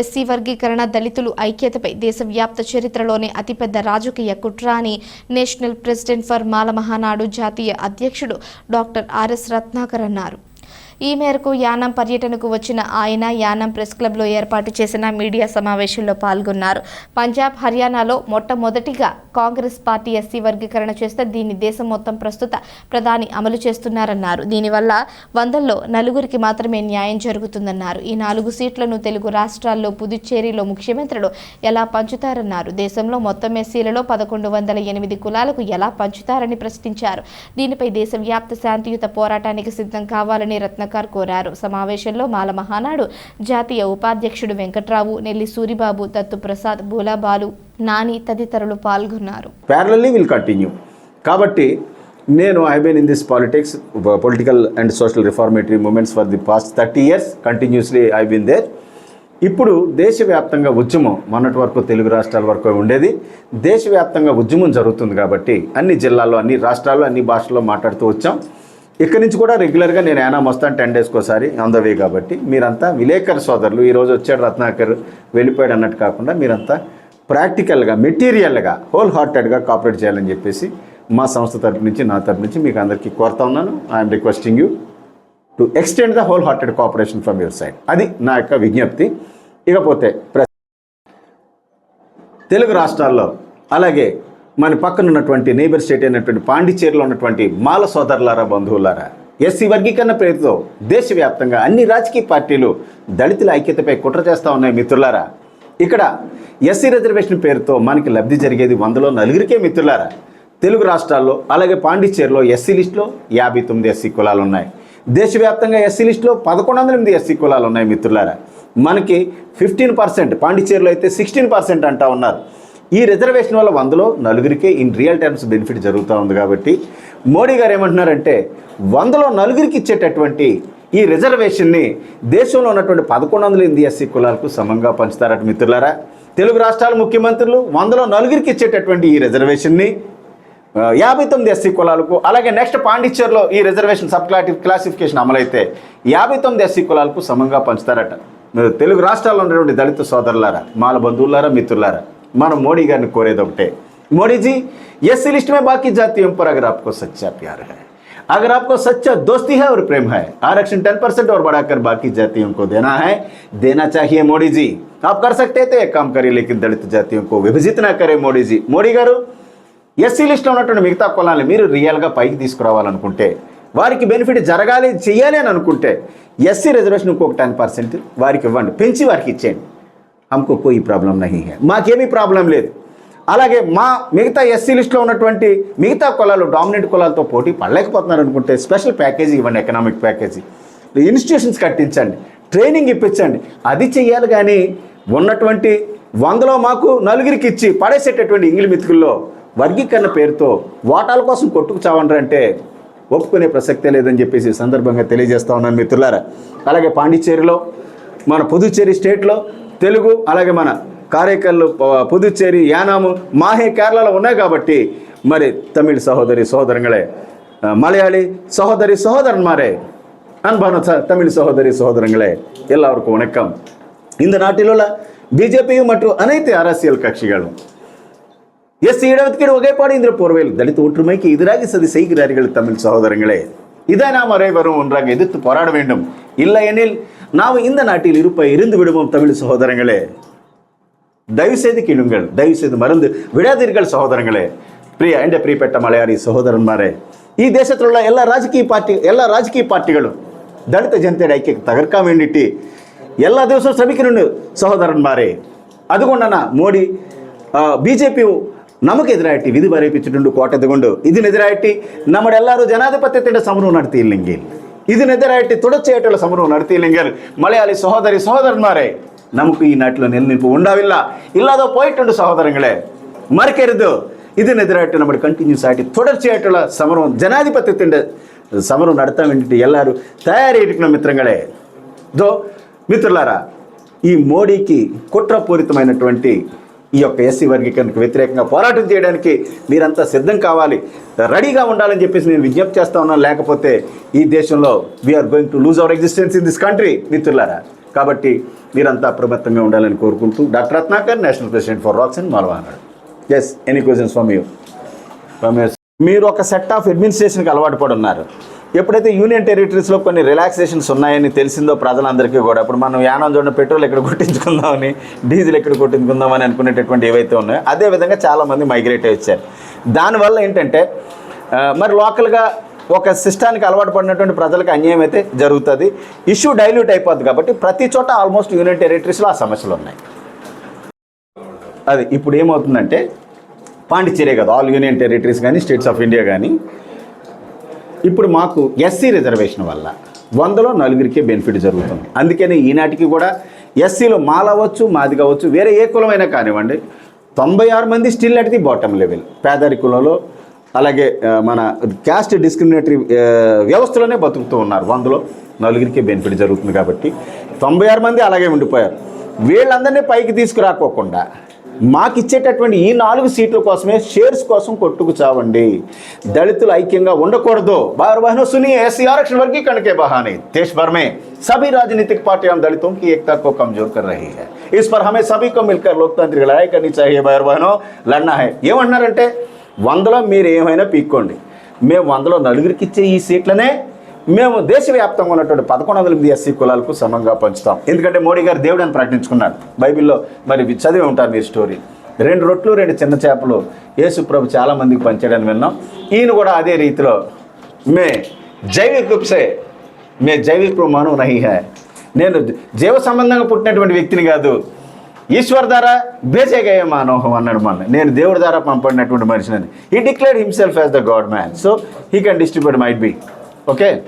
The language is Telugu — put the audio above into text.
ఎస్సీ వర్గీకరణ దళితులు ఐక్యతపై దేశవ్యాప్త చరిత్రలోనే అతిపెద్ద రాజకీయ కుట్ర అని national president for Mala Mahanadu జాతీయ అధ్యక్షుడు డాక్టర్ ఆర్ఎస్ రత్నాకర్ అన్నారు. ఈ మేరకు యానం పర్యటనకు వచ్చిన ఆయన యానం ప్రెస్ క్లబ్లో ఏర్పాటు చేసిన మీడియా సమావేశంలో పాల్గొన్నారు. పంజాబ్ హర్యానాలో మొట్టమొదటిగా కాంగ్రెస్ పార్టీ ఎస్సీ వర్గీకరణ చేస్తే దీన్ని దేశం మొత్తం ప్రస్తుత ప్రధాని అమలు చేస్తున్నారన్నారు. దీనివల్ల వందల్లో నలుగురికి మాత్రమే న్యాయం జరుగుతుందన్నారు. ఈ నాలుగు సీట్లను తెలుగు రాష్ట్రాల్లో పుదుచ్చేరిలో ముఖ్యమంత్రులు ఎలా పంచుతారన్నారు? దేశంలో మొత్తం ఎస్సీలలో పదకొండు వందల ఎనిమిది కులాలకు ఎలా పంచుతారని ప్రశ్నించారు. దీనిపై దేశవ్యాప్త శాంతియుత పోరాటానికి సిద్ధం కావాలని రత్నకార్ కోరారు. సమావేశంలో మాల మహానాడు జాతీయ ఉపాధ్యక్షుడు వెంకట్రావు నెల్లి సూరిబాబు దత్తుప్రసాద్ బూలాబాలు నాని తదితరులు పాల్గొన్నారు. ప్యారలీ విల్ కంటిన్యూ కాబట్టి నేను I been in this politics political and social reformatory movements for the past thirty years continuously I been there ఇప్పుడు దేశవ్యాప్తంగా ఉద్యమం మొన్నటి వరకు తెలుగు రాష్ట్రాల వరకు ఉండేది. దేశవ్యాప్తంగా ఉద్యమం జరుగుతుంది కాబట్టి అన్ని జిల్లాల్లో అన్ని రాష్ట్రాల్లో అన్ని భాషల్లో మాట్లాడుతూ వచ్చాం. ఇక్కడి నుంచి కూడా రెగ్యులర్గా నేను ఏనా వస్తాను టెన్ డేస్కి ఒకసారి ఆన్ ద వే కాబట్టి మీరంతా విలేకరు సోదరులు ఈరోజు వచ్చాడు రత్నాకర్ వెళ్ళిపోయాడు అన్నట్టు కాకుండా మీరంతా ప్రాక్టికల్గా మెటీరియల్గా హోల్ హార్టెడ్గా కాపరేట్ చేయాలని చెప్పేసి మా సంస్థ తరపు నుంచి నా తరపు నుంచి మీకు అందరికీ కోరుతా ఉన్నాను. I'm requesting you to extend the whole hearted cooperation from your side అది నా యొక్క విజ్ఞప్తి. ఇకపోతే ప్ర తెలుగు రాష్ట్రాల్లో అలాగే మన పక్కన ఉన్నటువంటి నేబర్ స్టేట్ అయినటువంటి పాండిచేరిలో ఉన్నటువంటి మాల సోదరులారా బంధువులారా ఎస్సీ వర్గీకరణ పేరుతో దేశవ్యాప్తంగా అన్ని రాజకీయ పార్టీలు దళితుల ఐక్యతపై కుట్ర చేస్తూ ఉన్నాయి మిత్రులారా. ఇక్కడ ఎస్సీ రిజర్వేషన్ పేరుతో మనకి లబ్ధి జరిగేది వందలో నలుగురికే మిత్రులారా. తెలుగు రాష్ట్రాల్లో అలాగే పాండిచ్చేరిలో ఎస్సీ లిస్టులో యాభై తొమ్మిది ఎస్సీ కులాలు ఉన్నాయి. దేశవ్యాప్తంగా ఎస్సీ లిస్టులో పదకొండు వందల ఎనిమిది ఎస్సీ కులాలు ఉన్నాయి మిత్రులారా. మనకి ఫిఫ్టీన్ పర్సెంట్ పాండిచ్చేరిలో అయితే సిక్స్టీన్ పర్సెంట్ అంటా ఉన్నారు. ఈ రిజర్వేషన్ వల్ల వందలో నలుగురికే ఇన్ రియల్ టైమ్స్ బెనిఫిట్ జరుగుతూ ఉంది కాబట్టి మోడీ గారు ఏమంటున్నారంటే వందలో నలుగురికి ఇచ్చేటటువంటి ఈ రిజర్వేషన్ని దేశంలో ఉన్నటువంటి పదకొండు వందల ఎనిమిది ఎస్సీ కులాలకు సమంగా పంచుతారట మిత్రులారా. తెలుగు రాష్ట్రాల ముఖ్యమంత్రులు వందలో నలుగురికి ఇచ్చేటటువంటి ఈ రిజర్వేషన్ని యాభై తొమ్మిది ఎస్సీ కులాలకు అలాగే నెక్స్ట్ పాండిచ్చేరిలో ఈ రిజర్వేషన్ సబ్ క్లాటి క్లాసిఫికేషన్ అమలైతే యాభై తొమ్మిది ఎస్సీ కులాలకు సమంగా పంచుతారట. తెలుగు రాష్ట్రాల్లో ఉన్నటువంటి దళిత సోదరులారా మాల బంధువులారా మిత్రులారా మనం మోడీ గారిని కోరేది ఒకటే మోడీజీ ఎస్సీ लिस्ट में बाकी जातियों पर अगर आपको सच्चा प्यार है अगर आपको सच्चा दोस्ती है और प्रेम है आरक्षण टेन परसेंट और बढ़ाकर बाकी जातियों को देना है देना चाहिए मोदी जी आप कर सकते थे एक काम करिए लेकिन दलित जातियों को विभजित ना करें मोदी जी మోడీ గారు ఎస్సీ లిస్ట్లో ఉన్నటువంటి మిగతా కులాలను మీరు రియల్గా పైకి తీసుకురావాలనుకుంటే వారికి బెనిఫిట్ జరగాలి చేయాలి అని అనుకుంటే ఎస్సీ రిజర్వేషన్ ఇంకొక టెన్ పర్సెంట్ వారికి ఇవ్వండి పెంచి వారికి ఇచ్చేయండి హమ్కు కోయి ప్రాబ్లం నహీ హే మాకేమీ ప్రాబ్లం లేదు అలాగే మా మిగతా ఎస్సీ లిస్ట్లో ఉన్నటువంటి మిగతా కులాలు డామినెంట్ కులాలతో పోటీ పడలేకపోతున్నారు అనుకుంటే స్పెషల్ ప్యాకేజీ ఇవ్వండి ఎకనామిక్ ప్యాకేజీ ఇన్స్టిట్యూషన్స్ కట్టించండి ట్రైనింగ్ ఇప్పించండి. అది చెయ్యాలి కానీ ఉన్నటువంటి వందలో మాకు నలుగురికి ఇచ్చి పడేసేటటువంటి ఇంగిలి మితుకుల్లో వర్గీకరణ పేరుతో వాటాల కోసం కొట్టుకు చావండ్రు అంటే ఒప్పుకునే ప్రసక్తే లేదని చెప్పేసి సందర్భంగా తెలియజేస్తా ఉన్నాను మిత్రులారా. అలాగే పాండిచ్చేరిలో మన పుదుచ్చేరి స్టేట్లో తెలుగు అలాగే మన కారైకల్లు ప- పుదుచ్చేరి యానాము మాహే కేరళలో ఉన్నాయి కాబట్టి మరి తమిళ సహోదరి సహోదరంగళే ఆ, మలయాళి సహోదరి சகோதரன்மாரே அன்பான ச- தமிழ் சகோதரி சகோதரங்களே எல்லாருக்கும் வணக்கம் இந்த நாட்டில் உள்ள பிஜேபியும் மற்றும் அனைத்து அரசியல் கட்சிகளும் எஸ் இடஒதுக்கீடு வகைப்பாடு என்ற போர்வையில் தலித் ஒற்றுமைக்கு எதிராக சதி செய்கிறார்கள் தமிழ் சகோதரங்களே இதை நாம் அனைவரும் ஒன்றாக எதிர்த்து போராட வேண்டும் இல்லையெனில் நாம் இந்த நாட்டில் இருப்ப இருந்து விடுவோம் தமிழ் சகோதரங்களே தயவுசெய்து கிழுங்கள் தயவுசெய்து மருந்து விடாதீர்கள் சகோதரங்களே பிரிய എൻ്റെ പ്രിയപ്പെട്ട മലയാളി സഹോദരന്മാരെ ഈ ദേശത്തിലുള്ള എല്ലാ രാജകീയ പാർട്ടി എല്ലാ രാജകീയ പാർട്ടികളും ദളിത് ജനതയുടെ ഐക്യം തകർക്കാൻ വേണ്ടിയിട്ട് എല്ലാ ദിവസവും ശ്രമിക്കുന്നുണ്ട് സഹോദരന്മാരെ അതുകൊണ്ടാണ് മോഡി ബി ജെ പി നമുക്കെതിരായിട്ട് വിധി പറയിപ്പിച്ചിട്ടുണ്ട് കോട്ടയത്ത് കൊണ്ട് ഇതിനെതിരായിട്ട് നമ്മുടെ എല്ലാവരും ജനാധിപത്യത്തിൻ്റെ സമരവും നടത്തിയില്ലെങ്കിൽ ഇതിനെതിരായിട്ട് തുടർച്ചയായിട്ടുള്ള സമരവും നടത്തിയില്ലെങ്കിൽ മലയാളി സഹോദരി സഹോദരന്മാരെ നമുക്ക് ഈ നാട്ടിൽ നിലനിൽപ്പ് ഉണ്ടാവില്ല ഇല്ലാതെ പോയിട്ടുണ്ട് സഹോദരങ്ങളെ മറക്കരുത് ഇതിനെതിരായിട്ട് നമ്മൾ കണ്ടിന്യൂസ് ആയിട്ട് തുടർച്ചയായിട്ടുള്ള സമരവും ജനാധിപത്യത്തിൻ്റെ సమరం నడతా వేంటి ఎల్లారు తయారైన మిత్రంగళే దో మిత్రులారా ఈ మోడీకి కుట్రపూరితమైనటువంటి ఈ యొక్క ఎస్సీ వర్గీకరణకు వ్యతిరేకంగా పోరాటం చేయడానికి మీరంతా సిద్ధం కావాలి. రెడీగా ఉండాలని చెప్పేసి నేను విజ్ఞప్తి చేస్తా ఉన్నాను. లేకపోతే ఈ దేశంలో we're going to lose our existence in this country మిత్రులారా. కాబట్టి మీరంతా అప్రమత్తంగా ఉండాలని కోరుకుంటూ doctor Ratnakar national president for racks and మాల్వానాడు yes any questions from you from మీరు ఒక సెట్ ఆఫ్ అడ్మినిస్ట్రేషన్కి అలవాటు పడి ఉన్నారు ఎప్పుడైతే యూనియన్ టెరిటరీస్లో కొన్ని రిలాక్సేషన్స్ ఉన్నాయని తెలిసిందో ప్రజలందరికీ కూడా ఇప్పుడు మనం యానం చూడండి పెట్రోల్ ఎక్కడ కొట్టించుకుందామని డీజిల్ ఎక్కడ కొట్టించుకుందామని అనుకునేటటువంటి ఏవైతే ఉన్నాయో అదే విధంగా చాలామంది మైగ్రేట్ అయ్యి వచ్చారు. దానివల్ల ఏంటంటే మరి లోకల్గా ఒక సిస్టానికి అలవాటు పడినటువంటి ప్రజలకు అన్యాయం అయితే జరుగుతుంది. ఇష్యూ డైల్యూట్ అయిపోద్ది కాబట్టి ప్రతి చోట ఆల్మోస్ట్ యూనియన్ టెరిటరీస్లో ఆ సమస్యలు ఉన్నాయి. అది ఇప్పుడు ఏమవుతుందంటే పాండిచ్చేరే కదా ఆల్ యూనియన్ టెరిటరీస్ కానీ స్టేట్స్ ఆఫ్ ఇండియా కానీ ఇప్పుడు మాకు ఎస్సీ రిజర్వేషన్ వల్ల వందలో నలుగురికే బెనిఫిట్ జరుగుతుంది. అందుకని ఈనాటికి కూడా ఎస్సీలో మాలవచ్చు మాది కావచ్చు వేరే ఏ కులమైనా కానివ్వండి తొంభై ఆరు మంది still at the bottom level. పేదరికులలో అలాగే మన క్యాస్ట్ డిస్క్రిమినేటరీ వ్యవస్థలోనే బతుకుతూ ఉన్నారు. వందలో నలుగురికి బెనిఫిట్ జరుగుతుంది కాబట్టి తొంభై ఆరు మంది అలాగే ఉండిపోయారు. వీళ్ళందరినీ పైకి తీసుకురాకోకుండా మాకు ఇచ్చేటటువంటి ఈ నాలుగు సీట్ల కోసమే షేర్స్ కోసం కొట్టుకు చావండి దళితులు ఐక్యంగా ఉండకూడదు बार बहनों सुनिए ऐसी आरक्षण वर्गीकरण के बहाने देश भर में सभी राजनीतिक पार्टियां दलितों की एकता को कमजोर कर रही है इस पर हमें सभी को मिलकर लोकतांत्रिक लड़ाई करनी चाहिए बार बहनों लड़ना है ఏమన్నారంటే వందలో మీరు ఏమైనా పీక్కోండి మేము వందలో నలుగురికి ఇచ్చే ఈ సీట్లనే మేము దేశవ్యాప్తంగా ఉన్నటువంటి పదకొండు వందల ఎనిమిది ఎస్సీ కులాలకు సమంగా పంచుతాం. ఎందుకంటే మోడీ గారు దేవుడు అని ప్రకటించుకున్నాడు బైబిల్లో మరి చదివి ఉంటారు మీరు స్టోరీ. రెండు రొట్లు రెండు చిన్న చేపలు యేసు ప్రభు చాలా పంచాడని విన్నాం. ఈయన కూడా అదే రీతిలో మే జైవిక రూప్సే మే జైవిక రూప్ నహి నేను జీవ సంబంధంగా పుట్టినటువంటి వ్యక్తిని కాదు ఈశ్వర్ ద్వారా బేచేగయ్యే మానోహం అన్నాడు మన నేను దేవుడి ద్వారా పంపడినటువంటి మనిషిని. ఈ declare himself as the god man so he can distribute might be okay